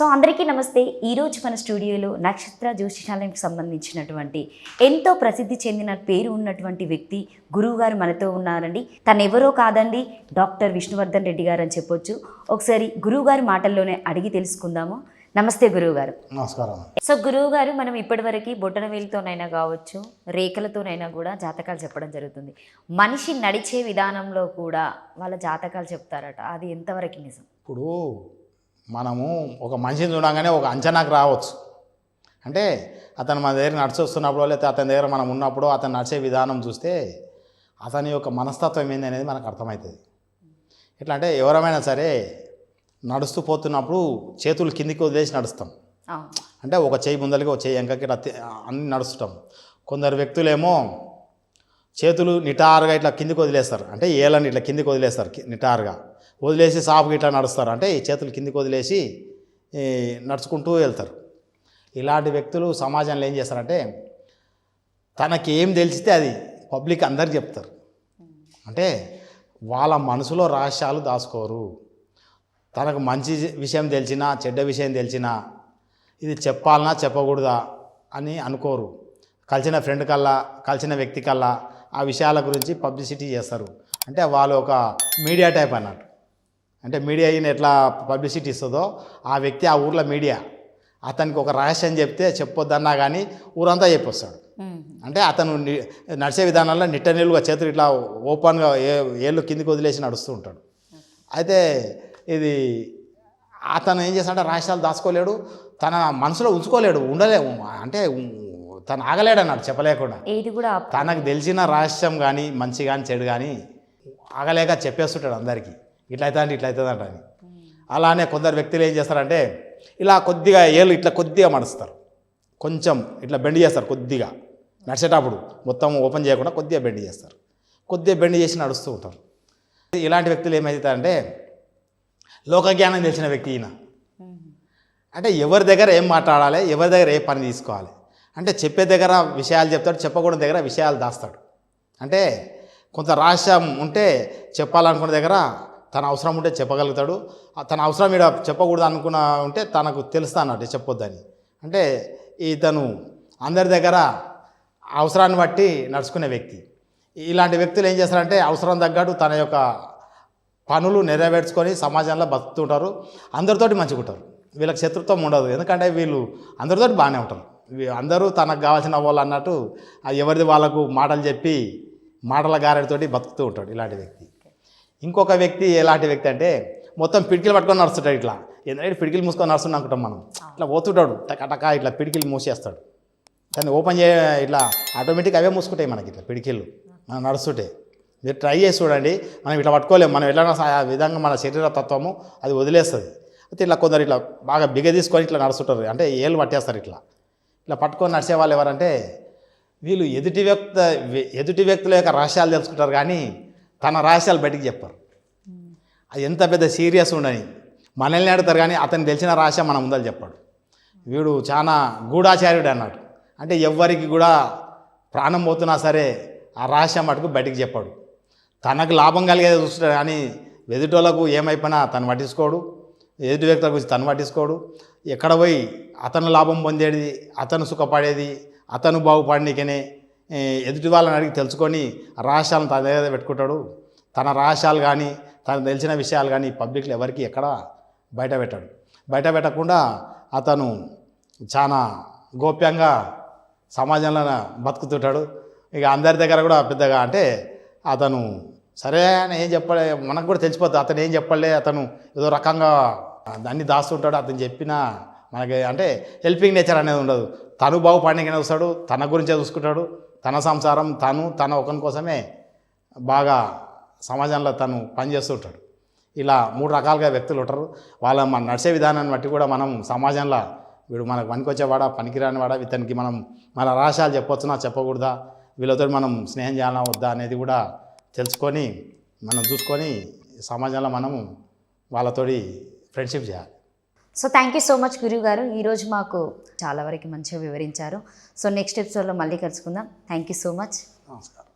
So అందరికీ నమస్తే. ఈరోజు మన స్టూడియోలో నక్షత్ర జ్యోతిషాలయానికి సంబంధించినటువంటి ఎంతో ప్రసిద్ధి చెందిన పేరు ఉన్నటువంటి వ్యక్తి గురువు గారు మనతో ఉన్నారండి. తను ఎవరో కాదండి డాక్టర్ విష్ణువర్ధన్ రెడ్డి గారు అని చెప్పొచ్చు. ఒకసారి గురువు గారి మాటల్లోనే అడిగి తెలుసుకుందాము. నమస్తే గురువు గారు. నమస్కారం. సో గురువు గారు మనం ఇప్పటివరకు బొట్టన వేలితోనైనా కావచ్చు రేఖలతోనైనా కూడా జాతకాలు చెప్పడం జరుగుతుంది. మనిషి నడిచే విధానంలో కూడా వాళ్ళ జాతకాలు చెప్తారట. అది ఎంతవరకు నిజం? ఇప్పుడు మనము ఒక మనిషిని చూడగానే ఒక అంచనాకు రావచ్చు. అంటే అతను మన దగ్గర నడిచొస్తున్నప్పుడు లేకపోతే అతని దగ్గర మనం ఉన్నప్పుడు అతను నడిచే విధానం చూస్తే అతని యొక్క మనస్తత్వం ఏంది అనేది మనకు అర్థమవుతుంది. ఎట్లా అంటే ఎవరమైనా సరే నడుస్తూ పోతున్నప్పుడు చేతులు కిందికి వదిలేసి నడుస్తాం. అంటే ఒక చేయి ముందరికి ఒక చేయి వెనకకి అన్ని నడుస్తుంటాం. కొందరు వ్యక్తులేమో చేతులు నిటారుగా ఇట్లా కిందికి వదిలేస్తారు. అంటే ఏళ్ళని ఇట్లా కిందికి వదిలేస్తారు నిటారుగా. వదిలేసి సాపుగా ఇట్లా నడుస్తారు. అంటే ఈ చేతులు కిందికి వదిలేసి నడుచుకుంటూ వెళ్తారు. ఇలాంటి వ్యక్తులు సమాజంలో ఏం చేస్తారంటే తనకి ఏం తెలిసితే అది పబ్లిక్ అందరికి చెప్తారు. అంటే వాళ్ళ మనసులో రహస్యాలు దాచుకోరు. తనకు మంచి విషయం తెలిసినా చెడ్డ విషయం తెలిసినా ఇది చెప్పాలనా చెప్పకూడదా అని అనుకోరు. కలిసిన ఫ్రెండ్ కల్లా కలిసిన వ్యక్తి కల్లా ఆ విషయాల గురించి పబ్లిసిటీ చేస్తారు. అంటే వాళ్ళు ఒక మీడియా టైప్ అన్నట్టు. అంటే మీడియా ఈయన ఎట్లా పబ్లిసిటీ ఇస్తుందో ఆ వ్యక్తి ఆ ఊర్లో మీడియా. అతనికి ఒక రహస్యం చెప్తే చెప్పొద్దన్నా కానీ ఊరంతా చెప్పొస్తాడు. అంటే అతను నడిచే విధానంలో నిట్ట నిలువుగా చేతులు ఇట్లా ఓపెన్గా ఏ ఏళ్ళు కిందికి వదిలేసి నడుస్తూ ఉంటాడు. అయితే ఇది అతను ఏం చేస్తాడంటే రహస్యాలు దాచుకోలేడు తన మనసులో ఉంచుకోలేడు ఉండలే అంటే తను ఆగలేడు అన్నాడు చెప్పలేకుండా తనకు తెలిసిన రహస్యం కానీ మంచి కానీ చెడు కానీ ఆగలేక చెప్పేస్తుంటాడు అందరికీ. ఇట్లా అవుతుంది ఇట్లా అవుతుంది అంట అని అలానే కొందరు వ్యక్తులు ఏం చేస్తారంటే ఇలా కొద్దిగా ఏళ్ళు ఇట్లా కొద్దిగా మడుస్తారు. కొంచెం ఇట్లా బెండ్ చేస్తారు కొద్దిగా. నడిచేటప్పుడు మొత్తం ఓపెన్ చేయకుండా కొద్దిగా బెండ్ చేస్తారు. కొద్దిగా బెండ్ చేసి నడుస్తూ ఉంటారు. ఇలాంటి వ్యక్తులు ఏమవుతారంటే లోకజ్ఞానం తెలిసిన వ్యక్తి ఈయన. అంటే ఎవరి దగ్గర ఏం మాట్లాడాలి ఎవరి దగ్గర ఏ పని తీసుకోవాలి? అంటే చెప్పే దగ్గర విషయాలు చెప్తాడు చెప్పకూడని దగ్గర విషయాలు దాస్తాడు. అంటే కొంత రహస్యం ఉంటే చెప్పాలనుకున్న దగ్గర తన అవసరం ఉంటే చెప్పగలుగుతాడు. తన అవసరం ఇక్కడ చెప్పకూడదు అనుకున్న ఉంటే తనకు తెలుస్తా అన్నట్టు చెప్పొద్దని. అంటే ఇతను అందరి దగ్గర అవసరాన్ని బట్టి నడుచుకునే వ్యక్తి. ఇలాంటి వ్యక్తులు ఏం చేస్తారంటే అవసరం తగ్గట్టు తన యొక్క పనులు నెరవేర్చుకొని సమాజంలో బతుకుతుంటారు. అందరితోటి మంచిగా ఉంటారు. వీళ్ళకి శత్రుత్వం ఉండదు. ఎందుకంటే వీళ్ళు అందరితోటి బాగానే ఉంటారు. అందరూ తనకు కావాల్సిన వాళ్ళు అన్నట్టు ఎవరిది వాళ్ళకు మాటలు చెప్పి మాటల గారెడితోటి బతుకుతూ ఉంటాడు ఇలాంటి వ్యక్తి. ఇంకొక వ్యక్తి ఎలాంటి వ్యక్తి అంటే మొత్తం పిడికిలు పట్టుకొని నడుస్తుంటాడు ఇట్లా. ఎందుకంటే పిడికిలు మూసుకొని నడుస్తున్నాం అనుకుంటాం మనం. ఇట్లా పోతుంటాడు టక ఇట్లా పిడికిలు మూసేస్తాడు. కానీ ఓపెన్ చే ఇట్లా ఆటోమేటిక్ అవే మూసుకుంటాయి మనకి ఇట్లా పిడికిళ్ళు. మనం నడుస్తుంటే. మీరు ట్రై చేసి చూడండి. మనం ఇట్లా పట్టుకోలేము మనం ఎట్లా ఆ విధంగా మన శరీర తత్వము అది వదిలేస్తుంది. అయితే ఇట్లా కొందరు ఇట్లా బాగా బిగ తీసుకొని ఇట్లా నడుస్తుంటారు. అంటే ఏళ్ళు పట్టేస్తారు ఇట్లా. ఇట్లా పట్టుకొని నడిచే వాళ్ళు ఎవరంటే వీళ్ళు ఎదుటి వ్యక్త ఎదుటి వ్యక్తుల యొక్క రహస్యాలు తెలుసుకుంటారు కానీ తన రహస్యాలు బయటికి చెప్పారు. అది ఎంత పెద్ద సీరియస్ ఉండని. మనల్ని అడుగుతారు కానీ అతను తెలిసిన రహస్యం మన ముందర చెప్పాడు. వీడు చాలా గూఢాచార్యుడు అన్నాడు. అంటే ఎవ్వరికి కూడా ప్రాణం పోతున్నా సరే ఆ రహస్యం మటుకు బయటికి చెప్పాడు. తనకు లాభం కలిగేది చూస్తాడు కానీ ఎదుటోళ్ళకు ఏమైపోయినా తను పట్టించుకోడు. ఎదుటి వ్యక్తుల గురించి తను పట్టించుకోడు. ఎక్కడ పోయి అతను లాభం పొందేది అతను సుఖపడేది అతను బాగుపడినకనే ఎదుటి వాళ్ళని అడిగి తెలుసుకొని రహస్యాలను తన దగ్గర పెట్టుకుంటాడు. తన రహస్యాలు కానీ తనకు తెలిసిన విషయాలు కానీ పబ్లిక్లో ఎవరికి ఎక్కడ బయట పెట్టాడు. బయట పెట్టకుండా అతను చాలా గోప్యంగా సమాజంలో బతుకుతుంటాడు. ఇక అందరి దగ్గర కూడా పెద్దగా అంటే అతను సరే అని ఏం చెప్పలే మనకు కూడా తెలిసిపోతుంది అతను ఏం చెప్పలే అతను ఏదో రకంగా అన్ని దాస్తుంటాడు. అతను చెప్పిన మనకి అంటే హెల్పింగ్ నేచర్ అనేది ఉండదు. తను బాగుపడినకనే వస్తాడు. తన గురించే చూసుకుంటాడు. తన సంసారం తను తన ఒకని కోసమే బాగా సమాజంలో తను పనిచేస్తుంటాడు ఇలా మూడు రకాలుగా వ్యక్తులు ఉంటారు. వాళ్ళ మన నడిచే విధానాన్ని బట్టి కూడా మనం సమాజంలో వీడు మనకు పనికొచ్చేవాడా పనికిరానివాడా ఇతనికి మనం మన రహస్యాలు చెప్పొచ్చునా చెప్పకూడదా వీళ్ళతో మనం స్నేహం చేయాలా వద్దా అనేది కూడా తెలుసుకొని మనం చూసుకొని సమాజంలో మనము వాళ్ళతోటి ఫ్రెండ్షిప్ చేయాలి. So thank you so much గురువు గారు. ఈరోజు మాకు చాలా వరకు మంచిగా వివరించారు. సో నెక్స్ట్ ఎపిసోడ్లో మళ్ళీ కలుసుకుందాం. థ్యాంక్ యూ సో మచ్ నమస్కారం.